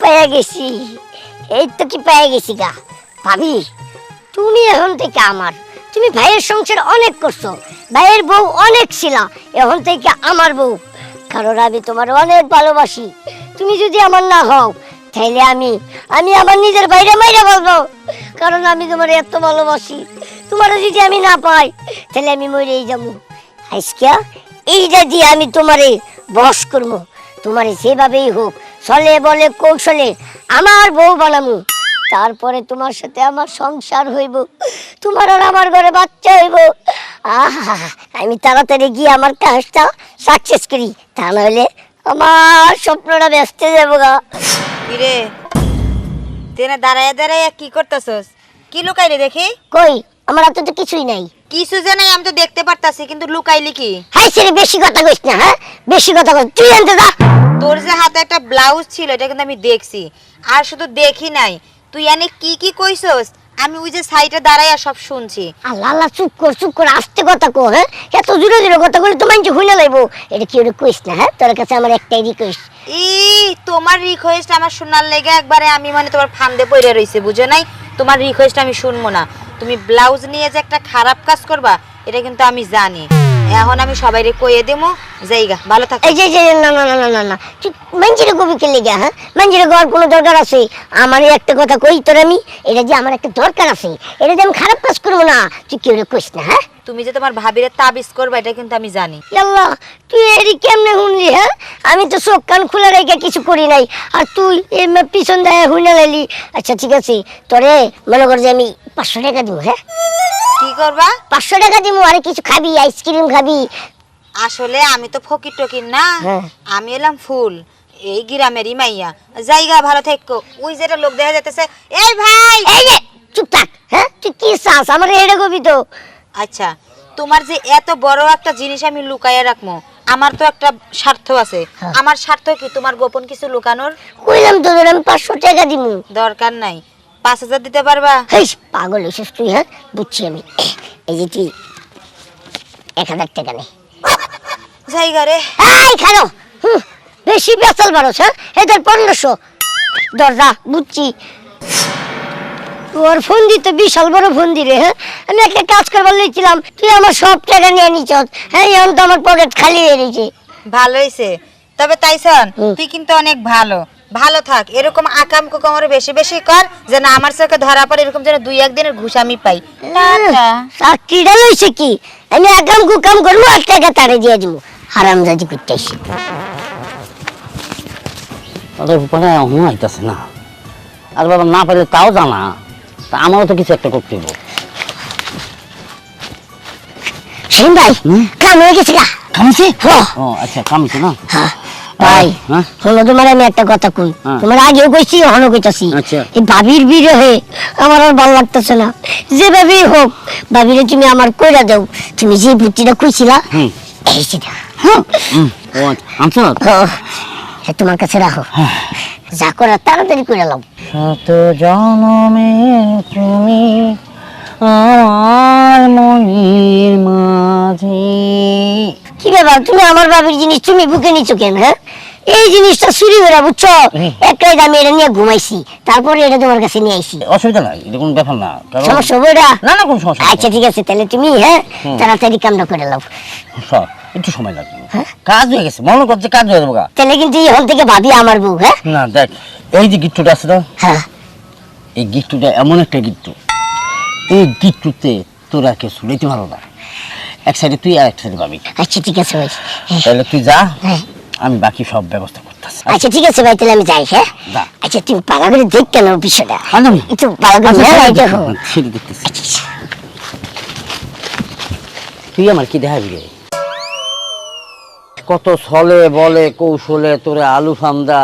পেয়ে গেছি এই তো কি পেয়ে গেছি গা। ভাবি, তুমি এখন থেকে আমার, তুমি ভাইয়ের সংসার অনেক করছ, ভাইয়ের বউ অনেক ছিল, এখন থেকে আমার বউ। কারণ আমি তোমার অনেক ভালোবাসি, তুমি যদি আমার না হও, তাইলে আমি আমি আমার নিজের বাইরে মাইরে বলব কারণ আমি তোমার এত ভালোবাসি, তোমার যদি আমি না পাই তাহলে আমি মরেই যাব। আজকে এইটা দিয়ে আমি তোমারে বস করব, তোমারে যেভাবেই হোক চলে বলে কৌশলে আমার বউ বানামু। তারপরে তোমার সাথে আমার সংসার হইব। তোমার আর আমার ঘরে বাচ্চা হইব। আহা আমি তাড়াতাড়ি গিয়ে আমার কাজটা সাকসেস করি। তা নাহলে আমার স্বপ্নটা ব্যস্ত যাব গা। কিরে তেনে দাঁড়ায় দাঁড়ায় কি করতেছস? কি লুকাই রে দেখি? কই আমার হাতে তো কিছুই নাই। কিছু যে নাই আমি তো দেখতে পারতাছি কিন্তু লুকাইলি কি? হাই ছেলে বেশি কথা কইস না হ্যাঁ? বেশি কথা কইস। তুই আনতে যা। তোর যে হাতে একটা ব্লাউজ ছিল এটা কিন্তু আমি দেখছি। আর শুধু দেখি নাই। তুই এনে কি কি কইছস? আমি ওই যে সাইডে দাঁড়াইয়া সব শুনছি। আল্লাহ আল্লাহ চুপ কর চুপ কর আস্তে কথা কো হ্যাঁ? এত জোরে জোরে কথা কইলে তো মানছে হইনা লাইবো এটা কি ওরে কইস না হ্যাঁ? তোর কাছে আমার একটাই রিকোয়েস্ট ই তোমার রিকোয়েস্ট আমার শোনার লেগে একবারে আমি মানে তোমার ফান্দে পড়ে রইছে বুঝো নাই? তোমার রিকোয়েস্ট আমি শুনব না। তুমি ব্লাউজ নিয়ে যে একটা খারাপ কাজ করবা এটা কিন্তু আমি জানি। এখন আমি সবাইরে কইয়ে দেবো জায়গা ভালো থাকে। যে যে না না না না না না। তুই মানজিরে কবি কে লেগে হ্যাঁ? মঞ্জিরে গর কোনো দরকার আছে? আমার একটা কথা কই তোর আমি? এটা যে আমার একটা দরকার আছে। এটা যে আমি খারাপ কাজ করব না, তুই কেউ কইস না হ্যাঁ? তুমি যে তোমার ভাবিরে তাবিজ করবা এটা কিন্তু আমি জানি। আল্লাহ তুই এরি কেমনে শুনলি হ্যাঁ? আমি তো চোখ কান খুলে রেখে কিছু করি নাই। আর তুই এর পিছন দেয় হুইনা লাইলি আচ্ছা ঠিক আছে তোরে মনে কর যে আমি পাঁচশো টাকা দিব হ্যাঁ? কি করবা? পাঁচশো টাকা দিব আরে কিছু খাবি আইসক্রিম খাবি। আসলে আমি তো ফকির টকির না হ্যাঁ। আমি এলাম ফুল। এই গ্রামেরই মাইয়া। জায়গা ভালো থেকো। ওই যেটা লোক দেখা যাইতেছে এই ভাই! এই যে চুপ থাক হ্যাঁ? তুই কি চাস? আমার হেডে কবি তো। আচ্ছা তোমার যে এত বড় একটা জিনিস আমি লুকাইয়া রাখব আমার তো একটা স্বার্থ আছে। হ্যাঁ। আমার স্বার্থ কি? তোমার গোপন কিছু লুকানোর? কইলাম তোদের আমি পাঁচশো টাকা দিব দরকার নাই। পাঁচ হাজার দিতে পারবা? হেই পাগল তুই হ্যাঁ? বুঝছি আমি। এই যে তুই এক হাজার টাকা নে। রে। এই খানো বেশি বেসাল হ্যাঁ? এদের পনেরোশো। দরজা বুঝছি। তোর ফোন দিতে বিশাল বড় ফোন দিলে হ্যাঁ? আমি একটা কাজ করবার লইছিলাম তুই আমার সব টাকা নিয়ে নিচ হ্যাঁ এখন তো আমার পকেট খালি হয়ে ভালো হয়েছে তবে তাইসন তুই কিন্তু অনেক ভালো। ভালো থাক এরকম আকাম কুকাম আরও বেশি বেশি কর যেন আমার চোখে ধরা পড়ে এরকম যেন দুই একদিনের ঘুষ আমি পাই। চাকরিটা লইছে কি? আমি আগাম কুকাম করব আর টাকা তারে দিয়ে দিব। হারাম জাজি করতে আসি ওদের উপরে হুম আইতাছে না। আর বাবা না পারলে তাও জানা। তা আমারও তো কিছু একটা করতে হবে। সেন ভাই কাম হয়ে গেছে গা। কামিছে। ও আচ্ছা কামিছে না? হ্যাঁ, ভাই হ্যাঁ? শোনো তোমার আমি একটা কথা কই। হ্যাঁ। তোমার আগেও কইছি এখনও কইতাছি। আচ্ছা। এই ভাবির বিরহে আমার আর ভালো লাগতেছে না। যেভাবেই হোক ভাবিরে তুমি আমার কইরা দাও। তুমি যে বুদ্ধিটা কইছিলা হুম। এই সেটা হুম, ও আচ্ছা। তোমার কাছে রাখো। যা করার তাড়াতাড়ি করে লাও। শত জনমে তুমি আমার মনের মাঝে। কি ব্যাপার? তুমি আমার বাবির জিনিস তুমি বুকে নিচ্ছ কেন হ্যাঁ? এই জিনিসটা চুরি করে বুঝছ। একটাই দামি এটা নিয়ে ঘুমাইছি তারপরে এটা তোমার কাছে নিয়ে আইছি। অসুবিধা নাই এটা কোনো ব্যাপার না সমস্যা হবে না না কোনো সমস্যা আচ্ছা ঠিক আছে তাহলে তুমি হ্যাঁ। তাড়াতাড়ি কামটা করে লাও সব, একটু সময় লাগবে। কাজ হয়ে গেছে মনে করছে কাজ হয়ে যাব। তাহলে কিন্তু এই হল থেকে ভাবি আমার বউ হ্যাঁ? না দেখ এই যে গিট্টুটা আছে না হ্যাঁ। এই গিট্টুটা এমন একটা গিট্টু। এই গিট্টুতে তোরা কেউ শুনেতে ভালো না। এক সাইডে তুই আর এক সাইডে পাবি আচ্ছা ঠিক আছে ভাই। হ্যাঁ, তাহলে তুই যা হ্যাঁ। আমি বাকি সব ব্যবস্থা করতেছি। আচ্ছা ঠিক আছে ভাই তাহলে আমি যাই হ্যাঁ। আচ্ছা তুমি পালা করে দেখ কেন বিষয়টা। একটু পালা করে হ্যাঁ, দেখো। তুই আমার কি দেখাবি রে? কত ছলে বলে কৌশলে তোরে আলু ফান্দা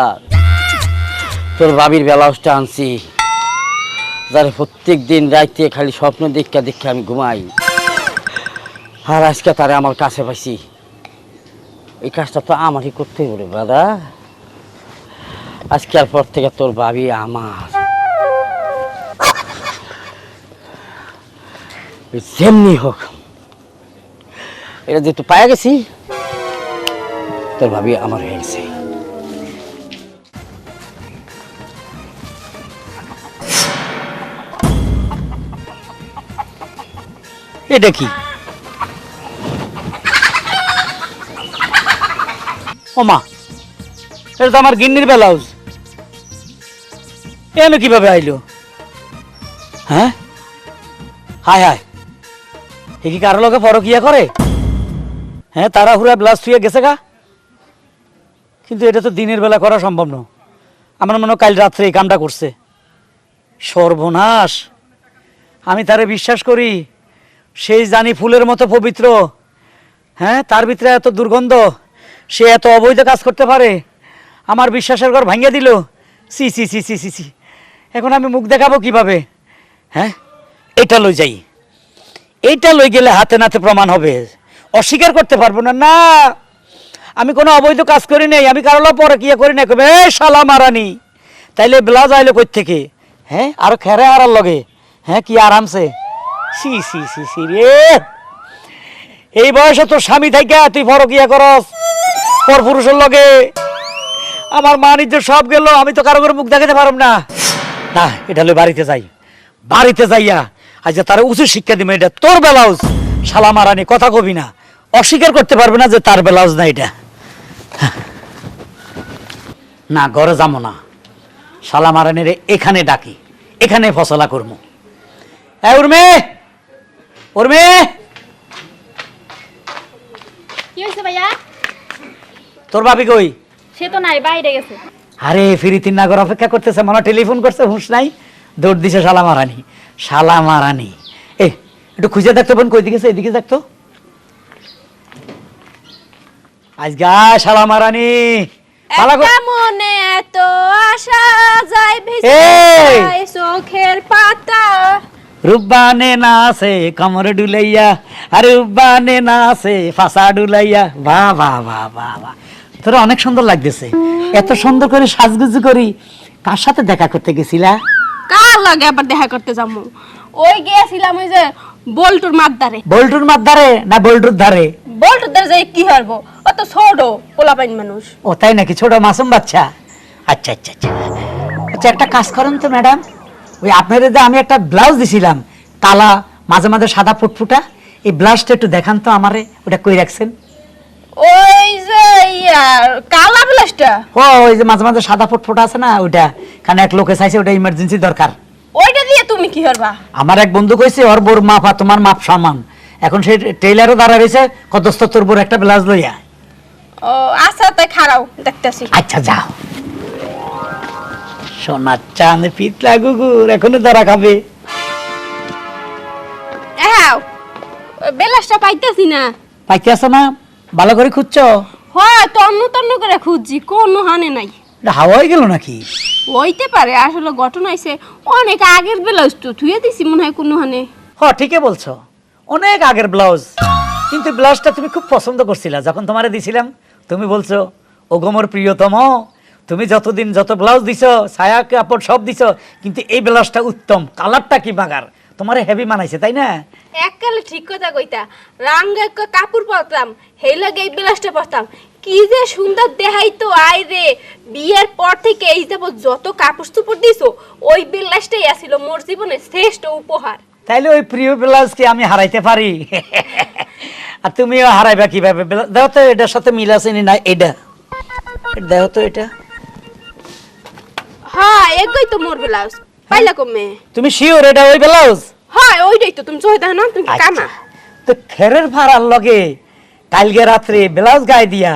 তোর বাবির ব্লাউজটা আনছি। যার প্রত্যেক দিন রাইতে খালি স্বপ্ন দেখা দেখা আমি ঘুমাই। আর আজকে তারে আমার কাছে পাইছি। এই কাজটা তো আমারই করতে হবে দাদা আজকের পর থেকে তোর বাবি আমার। যেমনি হোক, এটা যেহেতু পায়ে গেছি তোর ভাবি আমার হয়ে এটা কি? ওমা এটা তো আমার গিন্নির ব্লাউজ। এন কীভাবে আইলো? হ্যাঁ? হায় হায়, এ কি কারও লোকে পরকিয়া করে? হ্যাঁ তারা হুরা ব্লাউজ থুয়ে গেছে গা? কিন্তু এটা তো দিনের বেলা করা সম্ভব নয় আমার মনে কাল রাত্রে এই কামটা করছে। সর্বনাশ। আমি তারে বিশ্বাস করি, সেই জানি ফুলের মতো পবিত্র। হ্যাঁ তার ভিতরে এত দুর্গন্ধ, সে এত অবৈধ কাজ করতে পারে। আমার বিশ্বাসের ঘর ভাঙিয়ে দিল। সি সি সি সি সি সি। এখন আমি মুখ দেখাবো কীভাবে? হ্যাঁ এটা লই যাই। এইটা লই গেলে হাতে নাতে প্রমাণ হবে। অস্বীকার করতে পারব না। না! আমি কোনো অবৈধ কাজ করি নাই, আমি কারও পরে কি করি না কবে শালা মারানি। তাইলে ব্লাউজ আইলো কই থেকে? হ্যাঁ আরও খেরে হারার লগে। হ্যাঁ কি আরামসে। সি সি সি সি রে। এই বয়সে তোর স্বামী থাইকা, তুই ফরকিয়া করস? পর পুরুষের লগে। আমার মা নিজের সব গেল, আমি তো কারও করে মুখ দেখাতে পারব না। না, এটা লই বাড়িতে যাই। বাড়িতে যাইয়া, আজ তার উচিত শিক্ষা দিবে, এটা তোর ব্লাউজ। শালা মারানি, কথা কবি না। অস্বীকার করতে পারবে না যে তার ব্লাউজ না এটা। না ঘরে যাব না। শালা মারানিরে এখানে ডাকি এখানে ফসলা করব উর্মে! উর্মে! কি হয়েছে ভাইয়া? তোর বাপি কই? সে তো নাই বাইরে গেছে। আরে ফিরি তিন নাগর অপেক্ষা করতেছে মনে টেলিফোন করছে হুঁশ নাই। দৌড় দিছে শালা মারানি শালা মারানি। এ একটু খুঁজে দেখতো বোন কই দিকে এদিকে দেখতো। আজ গা শালা মারানি। মনে এত আশা যায়! চোখের পাতা। রুব্বানে নাচে কমর ডুলাইয়া। আরে রুব্বানে নাচে ফাঁসা ডুলাইয়া। তোরা অনেক সুন্দর লাগতেছে। এত সুন্দর করে সাজগুজু করি। কার সাথে দেখা করতে গেছিলা? কার লাগে আবার দেখা করতে যাব? ওই গিয়েছিলাম ওই যে বল্টুর মাদ্দারে। বল্টুর মার ধারে না বল্টুর ধারে? বল্টুর ধারে যাই কি হারবো? অত ছোট পোলাপাইন মানুষ। ও তাই নাকি? ছোট মাসুম বাচ্চা? আচ্ছা আচ্ছা আচ্ছা। আচ্ছা একটা কাজ করেন তো ম্যাডাম। ওই আপনাদের যে আমি একটা ব্লাউজ দিছিলাম কালা মাঝে মাঝে সাদা ফুটফুটা এই ব্লাউজটা একটু দেখান তো আমারে ওটা কই রাখছেন? ওই যে ইয়ার কালা ব্লাউজটা। ও ওই যে মাঝে মাঝে সাদা ফুটফুটা আছে না ওইটা। কারণ এক লোকে চাইছে ওটা ইমার্জেন্সি দরকার। ওইটা দিয়ে তুমি কি হারবা আমার এক বন্ধু কইছে ওর বোর মাপ আর তোমার মাপ সমান। এখন সেই টেইলারও দাঁড়া রয়েছে কতস্ত তোর বোর একটা ব্লাউজ লইয়া ও আচ্ছা তাই খারাও দেখতেছি। আচ্ছা যাও। সোনার চাঁদ পিতলা গুগুর এখনও তারা খাবে। হ্যাঁ বেলাসটা পাইতেছি না। পাইতে আসো না? ভালো করে খুঁজছ? হয় তন্ন তন্ন করে খুঁজছি কোনো হানে নাই। এটা হাওয়া হয়ে গেল নাকি? হইতে পারে আসলে ঘটনা হয়েছে অনেক আগের ব্লাউজ তো থুয়ে দিছি মনে হয় কোনো হানে হ ঠিকই বলছো। অনেক আগের ব্লাউজ কিন্তু ব্লাউজটা তুমি খুব পছন্দ করছিলা যখন তোমারে দিছিলাম তুমি বলছো ও গোমর প্রিয়তম তুমি যতদিন যত ব্লাউজ দিছো ছায়া কাপড় সব দিছো কিন্তু এই ব্লাউজটা উত্তম কালারটা কি বাগার? তোমারে হেভি মানাইছে তাই না? এককালে ঠিক কথা কইতা রাঙ্গ এক কাপড় পরতাম হেই লাগে এই ব্লাউজটা পরতাম। কি যে সুন্দর দেখাই তো আই রে। বিয়ের পর থেকে এই যাব যত কাপড় চোপড় দিছো ওই ব্লাউজটাই আসিল মোর জীবনের শ্রেষ্ঠ উপহার। তাইলে ওই প্রিয় ব্লাউজ আমি হারাইতে পারি? আর তুমিও হারাইবা কীভাবে? দেখো তো এটার সাথে মিল আছে নি? না এটা। দেখো তো এটা। হ্যাঁ এগোই তো মোর ব্লাউজ পাইলা কমে। তুমি শিওর এটা ওই ব্লাউজ হ্যাঁ ওইটাই তো। তুমি দেখো না তুমি কি কানা তো খেরের ভাড়ার লগে কালকে রাত্রে ব্লাউজ গায়ে দিয়া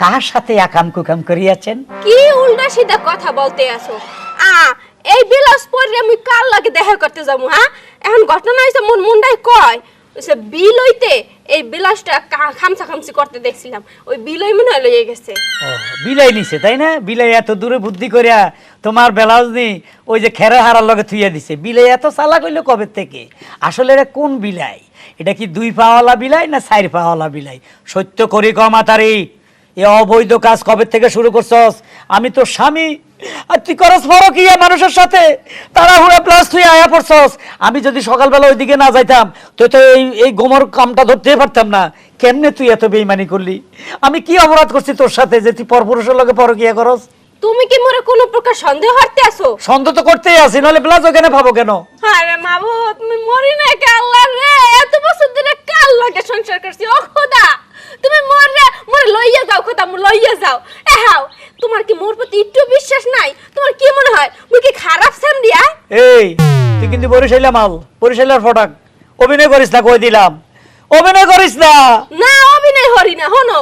কার সাথে আকাম কুকাম করিয়াছেন? কি উল্টা সিধা কথা বলতে আছো? আ এই বিলাস পরে আমি কাল লাগে দেখা করতে যাব হ্যাঁ? এখন ঘটনা হয়েছে মন মুন্ডাই কয় সে বিল হইতে এই বিলাসটা কা- খামসা খামসি করতে দেখছিলাম। ওই বিলই মনে হয় লইয়ে গেছে। বিলাই নিছে তাই না? বিলাই এত দূরে বুদ্ধি করিয়া তোমার ব্লাউজ নি ওই যে খেরে হারার লগে থুইয়া দিছে। বিলাই এত চালা কইলো কবে থেকে? আসলে এটা কোন বিলাই? এটা কি দুই পাওয়ালা বিলাই না চার পাওয়ালা বিলাই? সত্য করি কমাতারি এ অবৈধ কাজ কবে থেকে শুরু করছস? আমি তো স্বামী। আর তুই করস ফরকিয়া মানুষের সাথে। তারা হুড়ে প্লাস তুই আয়া পড়ছস। আমি যদি সকালবেলা ওইদিকে না যাইতাম তুই তো এই এই গোমর কামটা ধরতে পারতাম না। কেমনে তুই এত বেইমানি করলি? আমি কি অপরাধ করছি তোর সাথে যে তুই পরপুরুষের লগে পরকিয়া করস? তুমি কি মোরে কোনো প্রকার সন্দেহ হারতে আসো সন্দেহ তো করতেই আছি নাহলে ব্লাউজ ওখানে পাবো কেন? আরে মাবু তুমি মরি না কে আল্লাহ রে। এত বছর ধরে কাল লাগে সংসার করছি? ও খোদা তুমি মোর রে মোর লইয়া যাও খোদা মোর লইয়া যাও। এ হাও তোমার কি মোর প্রতি একটু বিশ্বাস নাই? তোমার কি মনে হয় মুই কি খারাপ এই তুই কিন্তু বরিশাইলা মাল বরিশাইলার ফটাক। অভিনয় করিস না কই দিলাম। অভিনয় করিস না। না অভিনয় হরি না হনো।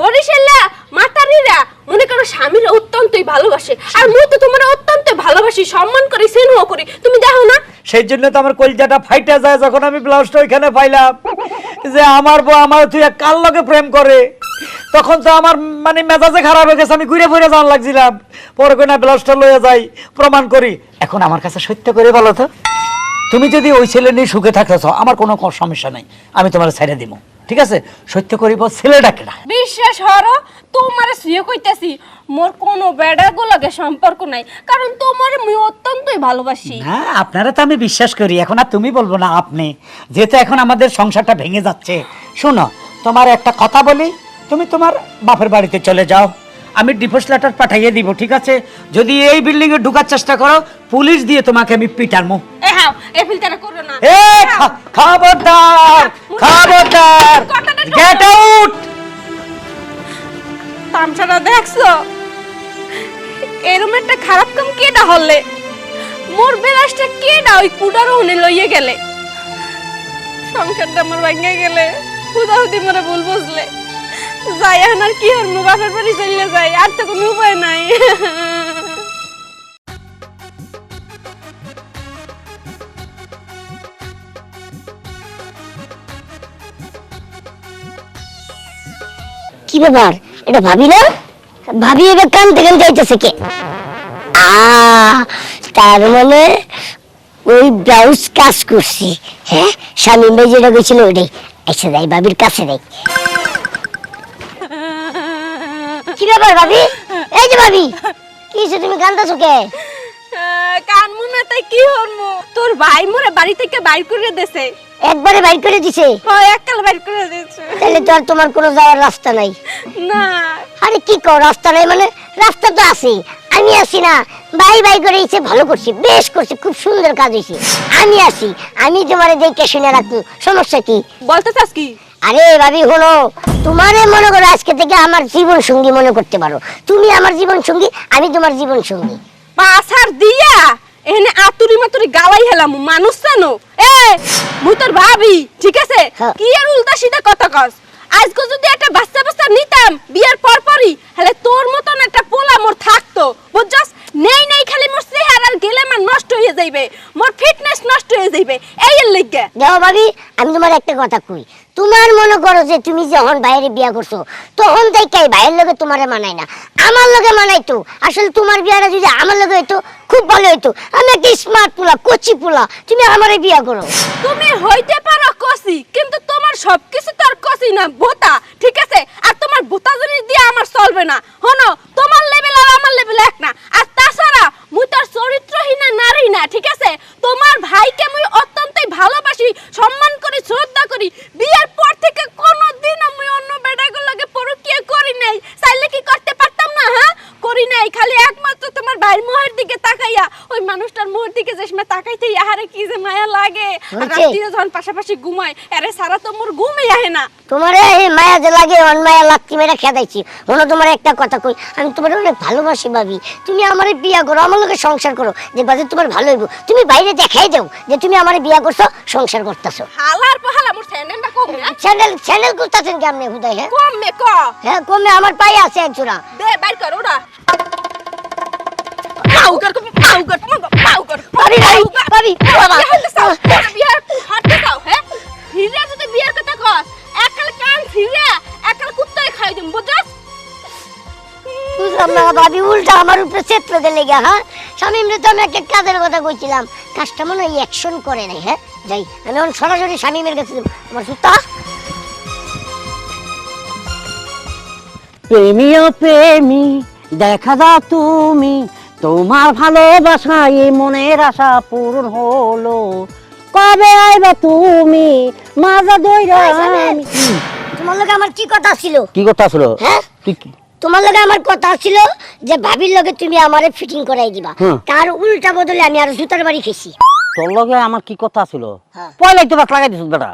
বরিশাল্লা মাতারিরা মনে করো স্বামীর অত্যন্তই ভালোবাসে আর মুই তো তোমার অত্যন্ত ভালোবাসি সম্মান করি স্নেহ করি। তুমি দেখো না? সেই জন্য তো আমার কলজাটা ফাইটা যায় যখন আমি ব্লাউজটা ওইখানে পাইলাম। যে আমার বউ আমার তুই এক কাল লগে প্রেম করে। তখন তো আমার মানে মেজাজে খারাপ হয়ে গেছে আমি ঘুরে ফিরে যাওয়ার লাগছিলাম। পরে কই না ব্লাউজটা লয়ে যাই প্রমাণ করি। এখন আমার কাছে সত্য করে বলো তো তুমি যদি ওই ছেলে নিয়ে সুখে থাকতেছ আমার কোনো সমস্যা নাই আমি তোমার ছেড়ে দিব ঠিক আছে? সত্য করিব ছেলেটাকে না বিশ্বাস হরো তোমার শুয়ে কইতাছি মোর কোনো বেড়াগো লাগে সম্পর্ক নাই কারণ তোমার আমি অত্যন্তই ভালোবাসি। না আপনারা তো আমি বিশ্বাস করি এখন আর তুমি বলব না আপনি। যেহেতু এখন আমাদের সংসারটা ভেঙে যাচ্ছে শোনো তোমার একটা কথা বলি তুমি তোমার বাপের বাড়িতে চলে যাও। আমি ডিভোর্স লেটার পাঠাইয়ে দিব ঠিক আছে? যদি এই বিল্ডিং এ ঢুকার চেষ্টা করো পুলিশ দিয়ে তোমাকে আমি পিটারমু। এ হাও এ ফিল্টার করো না। এ খা- খবরদার খবরদার। গেট আউট তামসাটা দেখছ? এরম একটা খারাপ কাম কেডা হলে? মোর বেলাসটা কেডা ওই কুডার ওনে লইয়ে গেলে? সংসারটা আমার ভাঙে গেলে হুদাহুদি মরে ভুল বুঝলে। যাই আর কি বাপের বাড়ি চলে যাই, আর তো কোনো উপায় নাই। কি ব্যাপার? এটা ভাবি না? ভাবি এবার কানতে কানতে যাইতেছে কে? তার মানে ওই ব্লাউজ কাজ করছি। হ্যাঁ? স্বামী ভাই যেটা গেছিল ওইটাই এসে যাই, ভাবির কাছে যাই। কি ব্যাপার ভাবি? এই যে ভাবি কি হয়েছে তুমি কান্দাছো কে? তাই কি হরমু তোর ভাই মোরে বাড়ি থেকে বাইর করে দেছে। একবারে বাইর করে দিছে? হয় এককাল বাইর করে তাহলে তো আর তোমার কোনো যাওয়ার রাস্তা নাই। না। আরে কি কর রাস্তা নাই মানে রাস্তা তো আছে আমি আছি না বাই বাই করে এসে ভালো করছি বেশ করছি খুব সুন্দর কাজ হয়েছে। আমি আছি আমি তোমার দেখে শুনে রাখব। সমস্যা কি? বলতে চাস কি? আরে ভাবি হলো তোমারে মনে করো আজকে থেকে আমার জীবন সঙ্গী মনে করতে পারো। তুমি আমার জীবন সঙ্গী আমি তোমার জীবন সঙ্গী। পাছার দিয়া এখানে আতুরি মাতুরি গালাই হেলাম মানুষ জানো? এ মুই তোর ভাবি ঠিক আছে? হ্যাঁ। কি আর উল্টা সিধা কথা কস? আজকে যদি একটা বাচ্চা বাচ্চা নিতাম বিয়ার পর পরই হলে তোর মতন একটা পোলা মোর থাকতো বুঝছস? নেই নেই খালি মোর চেহারার গেলে আমার নষ্ট হয়ে যাইবে মোর ফিটনেস নষ্ট হয়ে যাইবে এই এর লিগে। দেখো ভাবি আমি তোমার একটা কথা কই। তোমার মনে করো যে তুমি যখন বাইরে বিয়া করছ তখন দেখাই ভাইয়ের লগে তোমারে মানায় না। আমার লগে মানাইতো। আসলে তোমার বিয়াটা যদি আমার লগে হইতো খুব ভালো হইতো। আমি একটা স্মার্ট পোলা কচি পোলা তুমি আমারে বিয়া করো। তুমি হইতে পারো কসি কিন্তু তোমার সবকিছু তো আর না বোতা ঠিক আছে? আর তোমার বোতা জিনিস দিয়ে আমার চলবে না। হনো তোমার লেভেল আর আমার লেভেল এক না। আর তাছাড়া মুই তোর চরিত্রহীনা নারী না ঠিক আছে? তোমার ভাইকে আমি অত্যন্তই ভালোবাসি সম্মান করি শ্রদ্ধা করি। বিয়ের পর থেকে কোনোদিন আমি অন্য বেটাগুলোকে পরকিয়া করি নাই। চাইলে কি করতে পারতাম না হ্যাঁ? করি নাই খালি একমাত্র তোমার ভাইয়ের মোহের দিকে তাকাইয়া ওই মানুষটার মোহের দিকে যে সময় তাকাইতে আহারে কি যে মায়া লাগে। আর? রাত্রিরে যখন পাশাপাশি ঘুমায় আরে সারা তো তোমারে এই মায়া যে লাগে অনমায়া লাগতি মেরে খেদাইছি হলো তোমার একটা কথা কই আমি তোমার অনেক ভালোবাসি ভাবি। তুমি আমারে বিয়া করো আমার লগে সংসার করো যে বাজে তোমার ভালো হইব। তুমি বাইরে দেখাই দাও যে তুমি আমারে বিয়া করছ সংসার করতেছো। হালার পাহালা মোর স্যান্ডেলটা কমে চ্যানেল চ্যানেল করতেছেন কেমনে হুদাই হ্যাঁ? কমে ক? হ্যাঁ কমে আমার পায়ে আছে এক জোড়া। দে বাইর কর ওরা পাউ কর পাউ কর পাউ কর ভাবি, ভাবি, বাবা। ভাবি উল্টা আমার উপরে হ্যাঁ? স্বামীমরে তো আমি একটা কাজের কথা কইছিলাম। কাজটা মনে হয় অ্যাকশন করে নাই হ্যাঁ? যাই আমি এখন সরাসরি স্বামীমের কাছে আমার সুতা। প্রেমিও প্রেমী দেখা যা তুমি তোমার ভালোবাসায় মনের আশা পূরণ হলো। কবে আইবা তুমি? মাজা দইরা তোমার লোক আমার কি কথা ছিল? কি কথা ছিল? হ্যাঁ? তুই কি- তোমার লগে আমার কথা ছিল যে ভাবির লগে তুমি আমারে ফিটিং করাই দিবা। তার উল্টা বদলে আমি আর জুতার বাড়ি খেয়েছি। তোর লগে আমার কি কথা ছিল? হ্যাঁ। পয়লাই তো বাস লাগাই দিছিস বেটা?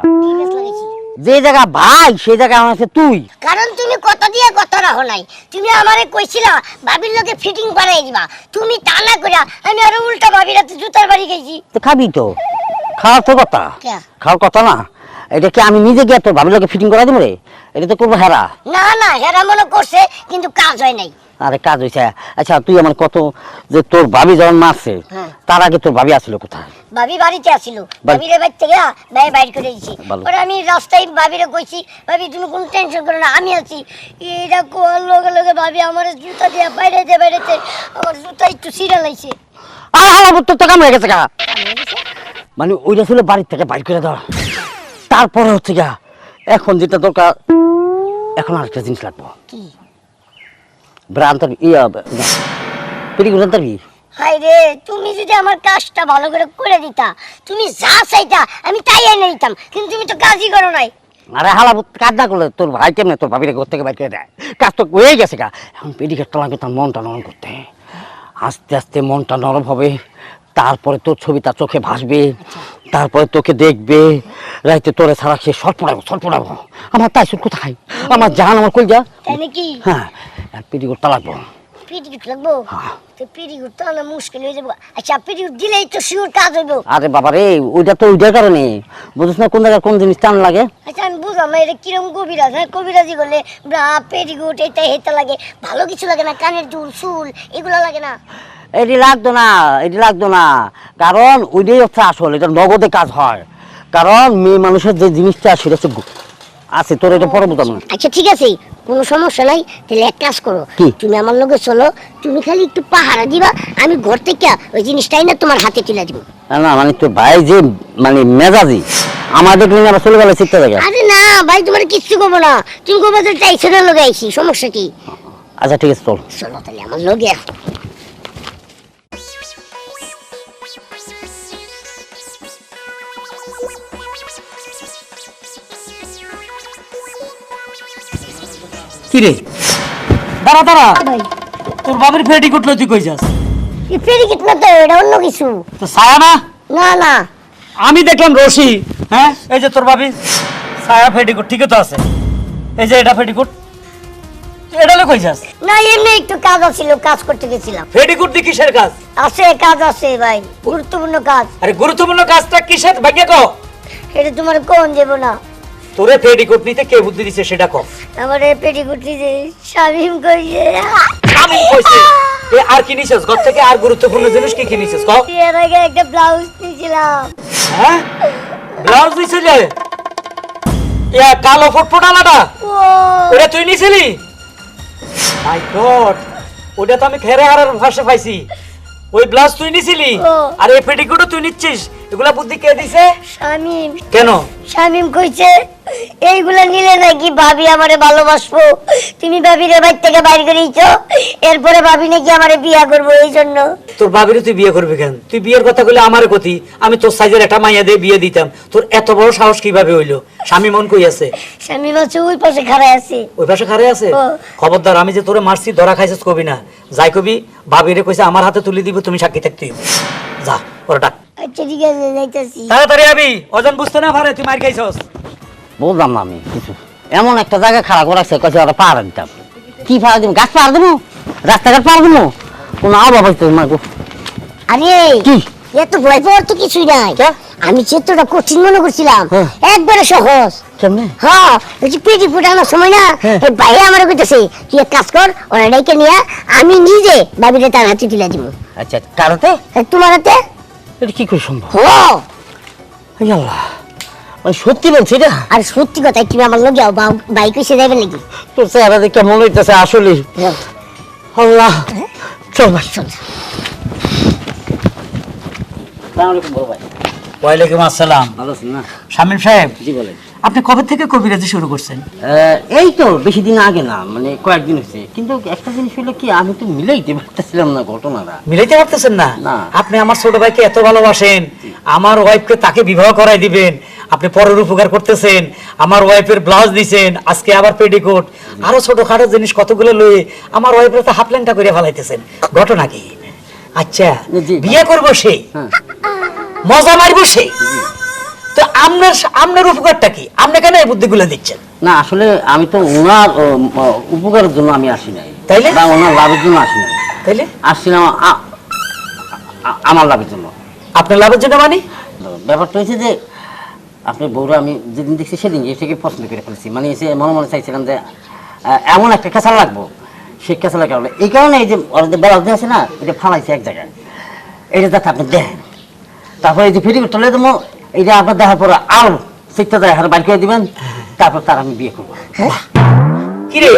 যে জায়গা ভাই সেই জায়গা আমার আছে তুই। কারণ তুমি কথা দিয়ে কথা রাখো নাই। তুমি আমারে কইছিলা ভাবির লগে ফিটিং করাই দিবা। তুমি তা না কইরা আমি আর উল্টা ভাবির জুতার বাড়ি খেয়েছি। তো খাবি তো। খাওয়ার তো কথা? খাওয়ার কথা না। এটা কি আমি নিজে গিয়ে তোর ভাবি লগে ফিটিং করা দিব রে? এটা তো করব হেরা। না না হেরা মনে করছে কিন্তু কাজ হয় নাই। আরে কাজ হয়েছে আচ্ছা তুই আমার কত যে তোর ভাবি যখন মারছে হ্যাঁ। তার আগে তোর ভাবি আসছিল কোথায়? ভাবি বাড়িতে আসিল। ভাবিরে বাড়ি থেকে ভাই বাইর করে ভালো। পরে আমি রাস্তায় ভাবিরে কইছি ভাবি তুমি কোনো টেনশন করো না আমি আছি। এইটা কোয়ার লগে লগে ভাবি আমার জুতা দিয়ে বাইরেতে বাইরেতে আমার জুতা একটু সিরা লাইছে। আর তোর তো কাম হয়ে গেছে গা। মানে ওইটা ছিল বাড়ির থেকে বাইর করে দেওয়া। তারপরে হচ্ছে গা এখন যেটা দরকার এখন আরেকটা জিনিস লাগবো। কি? ইয়া হাই রে তুমি যদি আমার কাজটা ভালো করে করে দিতা তুমি যা চাইতা আমি তাই এনে দিতাম কিন্তু তুমি তো কাজই করো নাই। আরে হালা কাজ না করলে তোর ভাই কেমনে তোর ভাবিরে ঘর থেকে বাইর করে দেয়? কাজ তো হয়ে গেছে গা। এখন পেটিকেটটা লাগবে তার মনটা নরম করতে। আস্তে আস্তে মনটা নরম হবে। তারপরে তোর ছবি তার চোখে ভাসবে তারপরে তোকে দেখবে রাইতে তোরে ছাড়া সে শর্ট পড়াবো শর্ট পড়াবো। আমার তাই সুট কোথায়? আমার জান আমার কই যা হ্যাঁ পেটিকোটটা লাগবো লাগবো হ্যাঁ। তো মুশকিল হয়ে যাব। আচ্ছা দিলেই তো শিওর কাজ হইব। আরে বাবা রে ওইটা তো ওইটার কারণে। না কোন জায়গায় কোন জিনিস টান লাগে? আচ্ছা আমি বুঝলাম এটা কিরম কবিরাজ হ্যাঁ? কবিরাজি করলে ব্রা পেটিকুট এটা হেতে লাগে। ভালো কিছু লাগে না কানের দুল চুল এগুলো লাগে না। এটি লাগতো না এটি লাগতো না। কারণ ওইটাই হচ্ছে আসল এটা নগদে কাজ হয়। কারণ মেয়ে মানুষের যে জিনিসটা সেটা হচ্ছে আছে তোর এটা পরে বুঝলাম না আচ্ছা ঠিক আছে কোনো সমস্যা নাই। তাহলে এক কাজ করো তুমি আমার লগে চলো তুমি খালি একটু পাহারা দিবা আমি ঘর থেকে ওই জিনিসটাই না তোমার হাতে তুলে দিব। না মানে তোর ভাই যে মানে মেজাজি আমাদের কিন্তু আবার চলে গেলে শিখতে থাকে। আরে না ভাই তোমার কিচ্ছু করব না। তুমি করব তো চাইছো না লগে আইছি সমস্যা কি? আচ্ছা ঠিক আছে চল। চলো তাহলে আমার লগে কি রে দাঁড়া। দাঁড়া তোর বাবার পেটিকোট লই তুই কই যাস? এই পেরিকিট না তো এটা অন্য কিছু। তো ছায়া না? না না। আমি দেখলাম রশি হ্যাঁ? এই যে তোর ভাবি ছায়া পেটিকোট ঠিকই তো আছে। এই যে এটা পেটিকোট এটা লই কই যাস? না এমনি একটু কাজ আছিল কাজ করতে গেছিলাম। পেটিকোট দি কিসের কাজ? আছে কাজ আছে ভাই গুরুত্বপূর্ণ কাজ। আরে গুরুত্বপূর্ণ কাজটা কিসের? ভাগ্য কো। এটা তোমার কোন যাব না? তোরে পেটিকোট নিতে কে বুদ্ধি দিছে সেটা কো আমার পেটিকুটি যে শামিম কইছে। আমি কইছি? এ আর কি নিছিস? ঘর থেকে আর গুরুত্বপূর্ণ জিনিস কি কি নিছিস? কও। এর আগে একটা ব্লাউজ নিয়েছিলাম হ্যাঁ? ব্লাউজ দিছে যে এ কালো ফুটফুটালাটা ও। ওটা তুই নিছিলি? মাই গড ওটা তো আমি খেরে হারার ভাষা পাইছি। ওই ব্লাউজ তুই নিছিলি? আর এই পেটিকোটও তুই নিচ্ছিস? এগুলা বুদ্ধি কে দিছে? শামিম কেন? শামিম কইছে এইগুলা নিলে নাকি ভাবি আমারে ভালোবাসবো। তুমি ভাবির বাড়ি থেকে বাইর করেইছো এরপরে ভাবি নাকি আমারে বিয়া করব এই জন্য। তোর বাবিরে তুই বিয়ে করবি কেন? তুই বিয়ের কথা বলে আমার গতি আমি তোর সাইজের একটা মাইয়া দিয়ে বিয়ে দিতাম। তোর এত বড় সাহস কীভাবে হইল? স্বামী মন কই আছে? স্বামী বলছে ওই পাশে খাড়ায় আছে। ওই পাশে খারে আছে? খবরদার আমি যে তোরে মারছি ধরা খাইছিস কবি না। যাই কবি ভাবিরে কইছে আমার হাতে তুলে দিব তুমি সাক্ষী থাকতে যা ওরা ডাক। আচ্ছা ঠিক আছে যাইতাছি। তাড়াতাড়ি আবি ওজন বুঝতে না পারে তুই মার খাইছস? বুঝলাম না আমি কিছু। এমন একটা জায়গা খারাপ করাচ্ছে কয়েছে ওরা পাহারা দিতাম। কি পাহারা দিব গাছ পাহারা দেবো রাস্তাঘাট পাহারা দেবো কোনো আবার হইতো তোমার আরে কি? এত ভয় পাওয়ার তো কিছুই নাই? আমি চিত্রটা কঠিন মনে করছিলাম। হ্যাঁ। একবারে সহজ। হ্যাঁ ওই যে পেটি ফুটানোর সময় না হ্যাঁ। এই ভাই আমার কইতেছে তুই এক কাজ কর ডেকে নিয়ে আমি নিজে বাবিরে তার হাতে তুলে দিব। আচ্ছা কারোতে তোমার হাতে? এটা কি করে সম্ভব? হ এই আল্লাহ। সত্যি বলছি এটা? আর সত্যি কথা তুমি আমার লোক যাও বাইক এসে যাবে নাকি তোর চেহারা দেখে মনে হইতেছে আসলে আল্লাহ। চল ভাই। চল। ভাই। ওয়ালাইকুম আসসালাম। ভালো আছেন না? শামিম সাহেব জি বলেন। আপনি কবে থেকে কবিরাজি শুরু করছেন? আহ, এই তো বেশি দিন আগে না মানে কয়েকদিন হয়েছে কিন্তু একটা জিনিস হলো কি আমি তো মিলাইতে পারতেছিলাম না ঘটনাটা। মিলাইতে পারতেছেন না? না। আপনি আমার ছোট ভাইকে এত ভালোবাসেন আমার ওয়াইফকে তাকে বিবাহ করাই দিবেন আপনি পরের উপকার করতেছেন আমার ওয়াইফের ব্লাউজ দিছেন আজকে আবার পেডিকোট আরও ছোটখাটো জিনিস কতগুলো লয়ে আমার ওয়াইফের তো হাফল্যাংটা করে ফেলাইতেছেন। ঘটনা কি? আচ্ছা বিয়ে করব সেই হ্যাঁ। মজা মারবো সে তো আপনার আপনার উপকারটা কি? আপনি কেন এই বুদ্ধিগুলো দিচ্ছেন? না আসলে আমি তো ওনার উপকারের জন্য আমি আসি নাই। তাইলে? বা ওনার লাভের জন্য আসি নাই। তাইলে? আসছিলাম আমার লাভের জন্য। আপনার লাভের জন্য মানে? ব্যাপারটা হয়েছে যে আপনি বউরা আমি যেদিন দেখছি সেদিন এটাকে পছন্দ করে ফেলেছি। মানে এসে মনে মনে চাইছিলাম যে আহ, এমন একটা খেসাল লাগবো। সেই খেসালের কারণে এই কারণে এই যে ওরা যে বেলা আছে না এটা ফালাইছে এক জায়গায়। এটা যাতে আপনি দেখেন। তারপরে এই যে ফিরি চলে দেবো এটা আপনার দেখার পরে আরও শিখতে দেয় হার বাইর করে দিবেন। তারপর তার আমি বিয়ে করব। কিরে?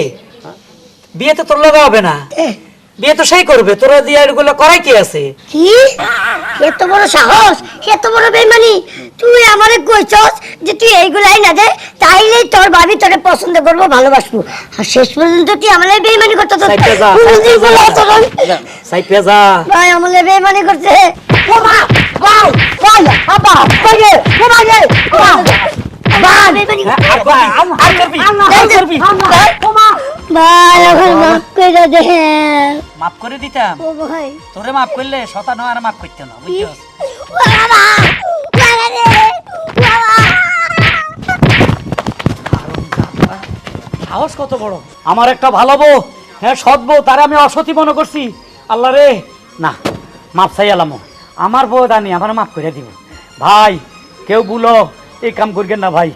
বিয়ে তো তোর লগা হবে না। বিয়ে তো সেই করবে তোরা দিয়ে এগুলো করাই কি আছে কি এত বড় সাহস এত বড় বেমানি তুই আমারে কইছস যে তুই এইগুলাই না দে তাইলেই তোর ভাবি তোরে পছন্দ করব ভালোবাসবো আর শেষ পর্যন্ত তুই আমারে বেমানি করতে তো সাইপে যা ভাই আমারে বেমানি করছে ও মা ভাই আপা ভাই রে ও ও মা ভাই বেমানি হ্যাঁ, আর করবি, আর করবি, আর করবি। ভাই মাফ করে দে মাফ করে দিতাম। ও ভাই। তোরে মাফ করলে শতানো আর মাফ করতে না বুঝছস? সাহস কত বড়। আমার একটা ভালো বউ। হ্যাঁ সৎ বউ তারে আমি অসতী মনে করছি। আল্লাহ রে। না মাপ চাই আলামো। আমার বউ দানি আমার মাফ করে দিব। ভাই কেউ বুলো এই কাম করবেন না ভাই।